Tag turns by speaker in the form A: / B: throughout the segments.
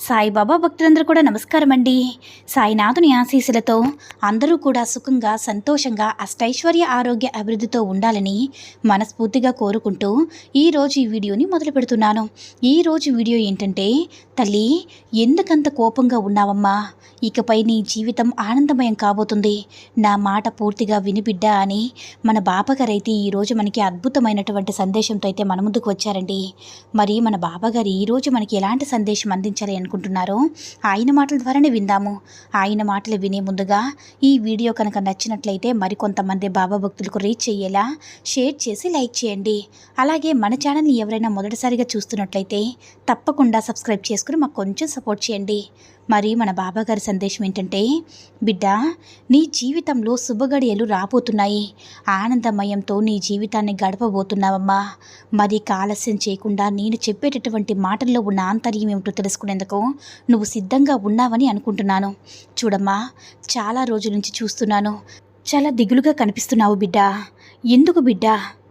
A: సాయిబాబా భక్తులందరూ కూడా నమస్కారం అండి సాయినాథుని ఆశీస్సులతో అందరూ కూడా సుఖంగా సంతోషంగా అష్టైశ్వర్య ఆరోగ్య అభివృద్ధితో ఉండాలని మనస్ఫూర్తిగా కోరుకుంటూ ఈరోజు ఈ వీడియోని మొదలు పెడుతున్నాను. ఈరోజు వీడియో ఏంటంటే తల్లి ఎందుకంత కోపంగా ఉన్నావమ్మా? ఇకపై నీ జీవితం ఆనందమయం కాబోతుంది. నా మాట పూర్తిగా వినిబిడ్డా అని మన బాబాగారైతే ఈరోజు మనకి అద్భుతమైనటువంటి సందేశంతో అయితే మన ముందుకు వచ్చారండి. మరి మన బాబాగారు ఈరోజు మనకి ఎలాంటి సందేశం అందించాలి అనుకుంటున్నారో ఆయన మాటల ద్వారానే విందాము. ఆయన మాటలు వినే ముందుగా ఈ వీడియో కనుక నచ్చినట్లయితే మరికొంతమంది బాబా భక్తులకు రీచ్ అయ్యేలా షేర్ చేసి లైక్ చేయండి. అలాగే మన ఛానల్ని ఎవరైనా మొదటిసారిగా చూస్తున్నట్లయితే తప్పకుండా సబ్స్క్రైబ్ చేసుకుని మాకు కొంచెం సపోర్ట్ చేయండి. మరి మన బాబాగారి సందేశం ఏంటంటే బిడ్డ నీ జీవితంలో శుభగడియలు రాబోతున్నాయి. ఆనందమయంతో నీ జీవితాన్ని గడపబోతున్నావమ్మా. మరి ఆలస్యం చేయకుండా నేను చెప్పేటటువంటి మాటల్లో ఉన్న ఆంతర్యం ఏమిటో తెలుసుకునేందుకు నువ్వు సిద్ధంగా ఉన్నావని అనుకుంటున్నాను. చూడమ్మా చాలా రోజుల నుంచి చూస్తున్నాను. చాలా దిగులుగా కనిపిస్తున్నావు బిడ్డ. ఎందుకు బిడ్డ?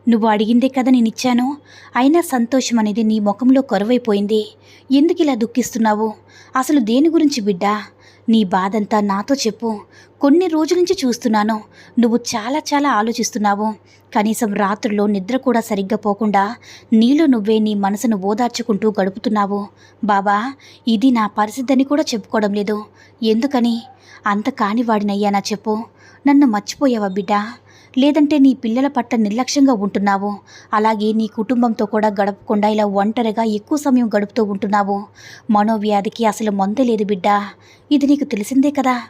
A: నువ్వు అడిగిందే కదా నేను ఇచ్చాను అయినా సంతోషం అనేది నీ ముఖంలో కరువైపోయింది. ఎందుకు ఇలా దుఃఖిస్తున్నావు? అసలు దేని గురించి బిడ్డా? నీ బాధంతా నాతో చెప్పు. కొన్ని రోజుల నుంచి చూస్తున్నాను. నువ్వు చాలా చాలా ఆలోచిస్తున్నావు. కనీసం రాత్రుల్లో నిద్ర కూడా సరిగ్గా పోకుండా నీలో నువ్వే నీ మనసును ఓదార్చుకుంటూ గడుపుతున్నావు. బాబా ఇది నా పరిస్థితి అని కూడా చెప్పుకోవడం లేదు. ఎందుకని? అంత కానివాడినయ్యానా చెప్పు. నన్ను మర్చిపోయావా బిడ్డా? లేదంటే నీ పిల్లల పట్ల నిర్లక్ష్యంగా ఉంటున్నావు. అలాగే నీ కుటుంబంతో కూడా గడపకుండా ఇలా ఒంటరిగా ఎక్కువ సమయం గడుపుతూ ఉంటున్నావు. మనోవ్యాధికి అసలు మందే లేదు బిడ్డా. ఇది నీకు తెలిసిందే కదా.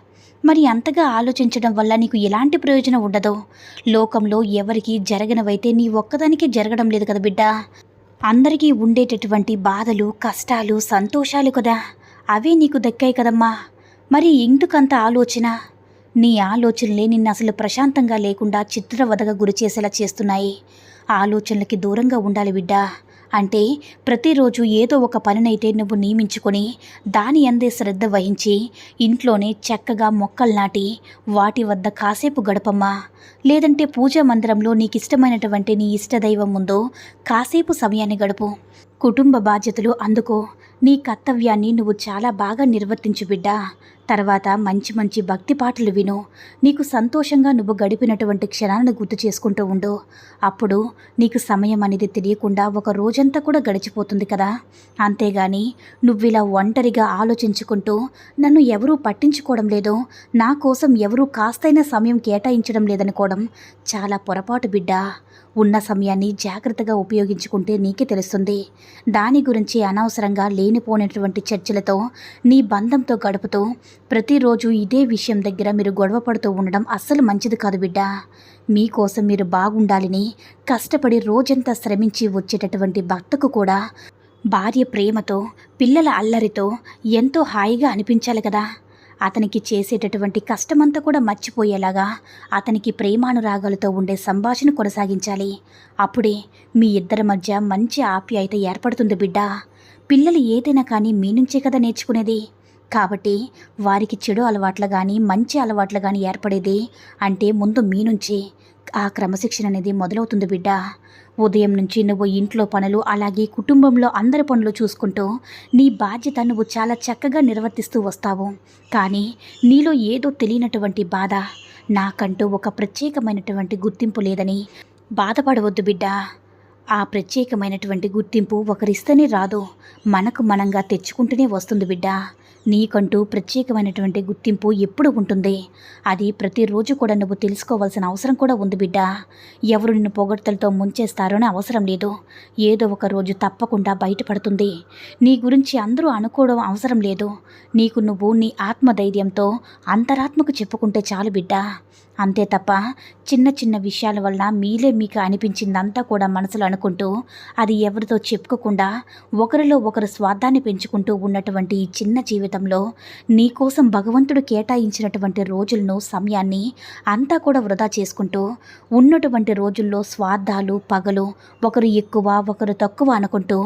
A: మరి అంతగా ఆలోచించడం వల్ల నీకు ఎలాంటి ప్రయోజనం ఉండదు. లోకంలో ఎవరికి జరగనవైతే నీ ఒక్కదానికే జరగడం లేదు కదా బిడ్డా. అందరికీ ఉండేటటువంటి బాధలు కష్టాలు సంతోషాలు కదా. అవే నీకు దక్కాయి కదమ్మా. మరి ఎందుకంత ఆలోచన? నీ ఆలోచనలే నిన్ను అసలు ప్రశాంతంగా లేకుండా చిత్రవదగా గురి చేసేలా చేస్తున్నాయి. ఆలోచనలకి దూరంగా ఉండాలి బిడ్డా. అంటే ప్రతిరోజు ఏదో ఒక పనినైతే నువ్వు నియమించుకొని దాని అందే శ్రద్ధ వహించి ఇంట్లోనే చక్కగా మొక్కలు నాటి వాటి వద్ద కాసేపు గడపమ్మా. లేదంటే పూజా మందిరంలో నీకు ఇష్టమైనటువంటి నీ ఇష్టదైవం ఉందో కాసేపు సమయాన్ని గడుపు. కుటుంబ బాధ్యతలు అందుకో. నీ కర్తవ్యాన్ని నువ్వు చాలా బాగా నిర్వర్తించు బిడ్డా. తర్వాత మంచి మంచి భక్తి పాటలు విను. నీకు సంతోషంగా నువ్వు గడిపినటువంటి క్షణాలను గుర్తు చేసుకుంటూ ఉండు. అప్పుడు నీకు సమయం అనేది తెలియకుండా ఒక రోజంతా కూడా గడిచిపోతుంది కదా. అంతేగాని నువ్వు ఇలా ఒంటరిగా ఆలోచించుకుంటూ నన్ను ఎవరూ పట్టించుకోవడం లేదు. నా కోసం ఎవరూ కాస్తైనా సమయం కేటాయించడం లేదనుకోవడం చాలా పొరపాటు బిడ్డా. ఉన్న సమయాన్ని జాగ్రత్తగా ఉపయోగించుకుంటే నీకే తెలుస్తుంది. దాని గురించి అనవసరంగా లేనిపోయినటువంటి చర్చలతో నీ బంధంతో గడుపుతూ ప్రతిరోజు ఇదే విషయం దగ్గర మీరు గొడవ పడుతూ ఉండడం అస్సలు మంచిది కాదు బిడ్డ. మీకోసం మీరు బాగుండాలని కష్టపడి రోజంతా శ్రమించి వచ్చేటటువంటి భర్తకు కూడా భార్య ప్రేమతో పిల్లల అల్లరితో ఎంతో హాయిగా అనిపించాలి కదా. అతనికి చేసేటటువంటి కష్టమంతా కూడా మర్చిపోయేలాగా అతనికి ప్రేమానురాగాలతో ఉండే సంభాషణ కొనసాగించాలి. అప్పుడే మీ ఇద్దరి మధ్య మంచి ఆప్యాయత ఏర్పడుతుంది బిడ్డ. పిల్లలు ఏదైనా కానీ మీ నుంచే కదా నేర్చుకునేది. కాబట్టి వారికి చెడు అలవాట్లు కానీ మంచి అలవాట్లు కానీ ఏర్పడేది అంటే ముందు మీ నుంచి ఆ క్రమశిక్షణ అనేది మొదలవుతుంది బిడ్డ. ఉదయం నుంచి నువ్వు ఇంట్లో పనులు అలాగే కుటుంబంలో అందరి పనులు చూసుకుంటూ నీ బాధ్యత నువ్వు చాలా చక్కగా నిర్వర్తిస్తూ వస్తావు. కానీ నీలో ఏదో తెలియనటువంటి బాధ. నాకంటూ ఒక ప్రత్యేకమైనటువంటి గుర్తింపు లేదని బాధపడవద్దు బిడ్డ. ఆ ప్రత్యేకమైనటువంటి గుర్తింపు ఒకరిస్తేనే రాదు. మనకు మనంగా తెచ్చుకుంటూనే వస్తుంది బిడ్డ. నీకంటూ ప్రత్యేకమైనటువంటి గుర్తింపు ఎప్పుడు ఉంటుంది? అది ప్రతిరోజు కూడా నువ్వు తెలుసుకోవాల్సిన అవసరం కూడా ఉంది బిడ్డ. ఎవరు నిన్ను పొగడ్తలతో ముంచేస్తారోనే అవసరం లేదు. ఏదో ఒక రోజు తప్పకుండా బయటపడుతుంది. నీ గురించి అందరూ అనుకోవడం అవసరం లేదు. నీకు నువ్వు నీ ఆత్మధైర్యంతో అంతరాత్మకు చెప్పుకుంటే చాలు బిడ్డ. అంతే తప్ప చిన్న చిన్న విషయాల వల్ల మీలే మీకు అనిపించిందంతా కూడా మనసులో అనుకుంటూ అది ఎవరితో చెప్పుకోకుండా ఒకరిలో ఒకరు స్వార్థాన్ని పెంచుకుంటూ ఉన్నటువంటి ఈ చిన్న జీవితంలో నీకోసం భగవంతుడు కేటాయించినటువంటి రోజులను సమయాన్ని అంతా కూడా వృధా చేసుకుంటూ ఉన్నటువంటి రోజుల్లో స్వార్థాలు పగలు ఒకరు ఎక్కువ ఒకరు తక్కువ అనుకుంటూ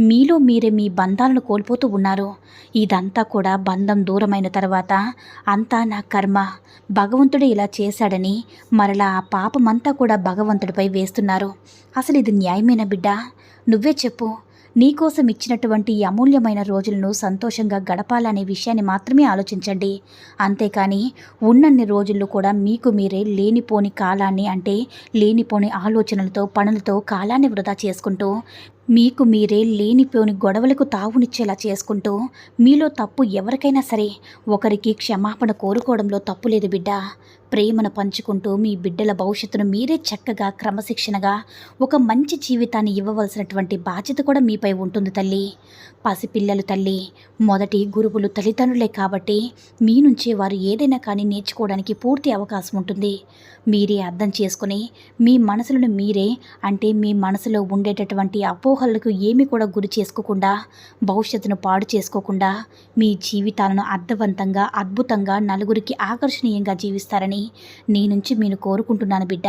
A: మీలో మీరే మీ బంధాలను కోల్పోతూ ఉన్నారు. ఇదంతా కూడా బంధం దూరమైన తర్వాత అంతా నా కర్మ. భగవంతుడు ఇలా చేశాడని మరలా ఆ పాపమంతా కూడా భగవంతుడిపై వేస్తున్నారు. అసలు ఇది న్యాయమైన బిడ్డ? నువ్వే చెప్పు. నీకోసం ఇచ్చినటువంటి ఈ అమూల్యమైన రోజులను సంతోషంగా గడపాలనే విషయాన్ని మాత్రమే ఆలోచించండి. అంతేకాని ఉన్నన్ని రోజుల్లో కూడా మీకు మీరే లేనిపోని కాలాన్ని అంటే లేనిపోని ఆలోచనలతో పనులతో కాలాన్ని వృధా చేసుకుంటూ మీకు మీరే లేనిపోని గొడవలకు తావునిచ్చేలా చేసుకుంటూ మీలో తప్పు ఎవరికైనా సరే ఒకరికి క్షమాపణ కోరుకోవడంలో తప్పు లేదు బిడ్డ. ప్రేమను పంచుకుంటూ మీ బిడ్డల భవిష్యత్తును మీరే చక్కగా క్రమశిక్షణగా ఒక మంచి జీవితాన్ని ఇవ్వవలసినటువంటి బాధ్యత కూడా మీపై ఉంటుంది తల్లి. పసిపిల్లలు తల్లి మొదటి గురువులు తల్లిదండ్రులే కాబట్టి మీ నుంచే వారు ఏదైనా కానీ నేర్చుకోవడానికి పూర్తి అవకాశం ఉంటుంది. మీరే అర్థం చేసుకుని మీ మనసులను మీరే అంటే మీ మనసులో ఉండేటటువంటి అపోహలకు ఏమి కూడా గురి చేసుకోకుండా భవిష్యత్తును పాడు చేసుకోకుండా మీ జీవితాలను అర్థవంతంగా అద్భుతంగా నలుగురికి ఆకర్షణీయంగా జీవిస్తారని నీ నుంచి నేను కోరుకుంటున్నాను బిడ్డ.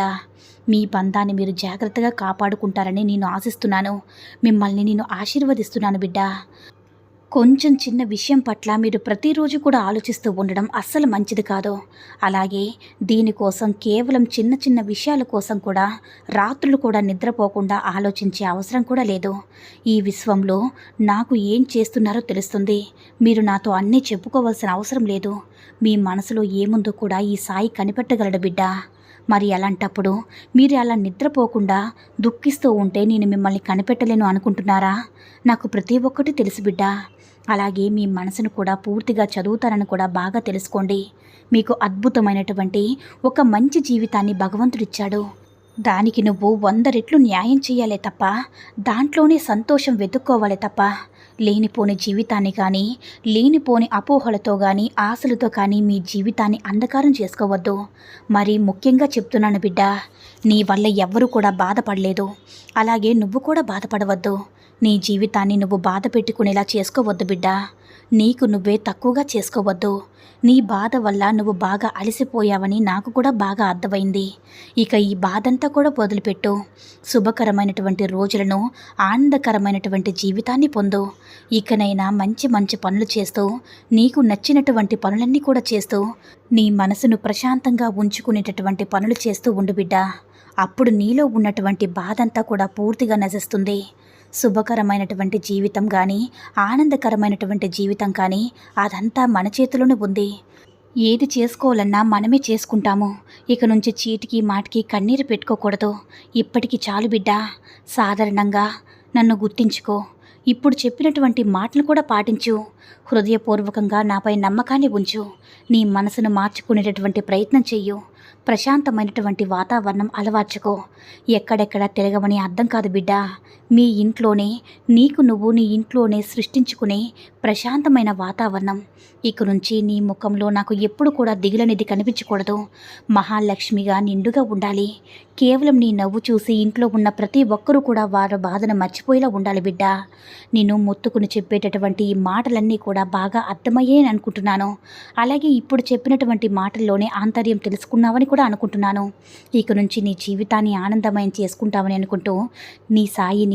A: మీ బంధాన్ని మీరు జాగ్రత్తగా కాపాడుకుంటారని నేను ఆశిస్తున్నాను. మిమ్మల్ని నేను ఆశీర్వదిస్తున్నాను బిడ్డ. కొంచెం చిన్న విషయం పట్ల మీరు ప్రతిరోజు కూడా ఆలోచిస్తూ ఉండడం అస్సలు మంచిది కాదు. అలాగే దీనికోసం కేవలం చిన్న చిన్న విషయాల కోసం కూడా రాత్రులు కూడా నిద్రపోకుండా ఆలోచించే అవసరం కూడా లేదు. ఈ విశ్వంలో నాకు ఏం చేస్తున్నారో తెలుస్తుంది. మీరు నాతో అన్నీ చెప్పుకోవాల్సిన అవసరం లేదు. మీ మనసులో ఏముందో కూడా ఈ సాయి కనిపెట్టగలడు బిడ్డ. మరి అలాంటప్పుడు మీరు అలా నిద్రపోకుండా దుఃఖిస్తూ ఉంటే నేను మిమ్మల్ని కనిపెట్టలేను అనుకుంటున్నారా? నాకు ప్రతి ఒక్కటి తెలుసు బిడ్డ. అలాగే మీ మనసును కూడా పూర్తిగా చదువుతారని కూడా బాగా తెలుసుకోండి. మీకు అద్భుతమైనటువంటి ఒక మంచి జీవితాన్ని భగవంతుడిచ్చాడు. దానికి నువ్వు వంద రెట్లు న్యాయం చేయాలే తప్ప దాంట్లోనే సంతోషం వెతుక్కోవాలి తప్ప లేనిపోని జీవితాన్ని కానీ లేనిపోని అపోహలతో కానీ ఆశలతో కానీ మీ జీవితాన్ని అంధకారం చేసుకోవద్దు. మరి ముఖ్యంగా చెప్తున్నాను బిడ్డ నీ వల్ల ఎవ్వరూ కూడా బాధపడలేదు. అలాగే నువ్వు కూడా బాధపడవద్దు. నీ జీవితాన్ని నువ్వు బాధ పెట్టుకునేలా చేసుకోవద్దు బిడ్డ. నీకు నువ్వే తక్కువగా చేసుకోవద్దు. నీ బాధ వల్ల నువ్వు బాగా అలసిపోయావని నాకు కూడా బాగా అర్థమైంది. ఇక ఈ బాధంతా కూడా వదిలిపెట్టు. శుభకరమైనటువంటి రోజులను ఆనందకరమైనటువంటి జీవితాన్ని పొందు. ఇకనైనా మంచి మంచి పనులు చేస్తూ నీకు నచ్చినటువంటి పనులన్నీ కూడా చేస్తూ నీ మనసును ప్రశాంతంగా ఉంచుకునేటటువంటి పనులు చేస్తూ ఉండు బిడ్డ. అప్పుడు నీలో ఉన్నటువంటి బాధంతా కూడా పూర్తిగా నశిస్తుంది. శుభకరమైనటువంటి జీవితం కానీ ఆనందకరమైనటువంటి జీవితం కానీ అదంతా మన చేతిలోనే ఉంది. ఏది చేసుకోవాలన్నా మనమే చేసుకుంటాము. ఇక నుంచి చీటికి మాటికి కన్నీరు పెట్టుకోకూడదు. ఇప్పటికి చాలు బిడ్డ. సాధారణంగా నన్ను గుర్తించుకో. ఇప్పుడు చెప్పినటువంటి మాటలు కూడా పాటించు. హృదయపూర్వకంగా నాపై నమ్మకాన్ని ఉంచు. నీ మనసును మార్చుకునేటటువంటి ప్రయత్నం చెయ్యు. ప్రశాంతమైనటువంటి వాతావరణం అలవార్చుకో. ఎక్కడెక్కడ తిరగమని అర్థం కాదు బిడ్డ. మీ ఇంట్లోనే నీకు నువ్వు నీ ఇంట్లోనే సృష్టించుకునే ప్రశాంతమైన వాతావరణం. ఇక నుంచి నీ ముఖంలో నాకు ఎప్పుడు కూడా దిగులనేది కనిపించకూడదు. మహాలక్ష్మిగా నిండుగా ఉండాలి. కేవలం నీ నవ్వు చూసి ఇంట్లో ఉన్న ప్రతి ఒక్కరూ కూడా వారి బాధను మర్చిపోయేలా ఉండాలి బిడ్డ. నేను మొత్తుకుని చెప్పేటటువంటి ఈ మాటలన్నీ కూడా బాగా అర్థమయ్యాయని అనుకుంటున్నాను. అలాగే ఇప్పుడు చెప్పినటువంటి మాటల్లోనే ఆంతర్యం తెలుసుకున్నావని కూడా అనుకుంటున్నాను. ఇక నుంచి నీ జీవితాన్ని ఆనందమయం చేసుకుంటావని అనుకుంటూ నీ సాయిని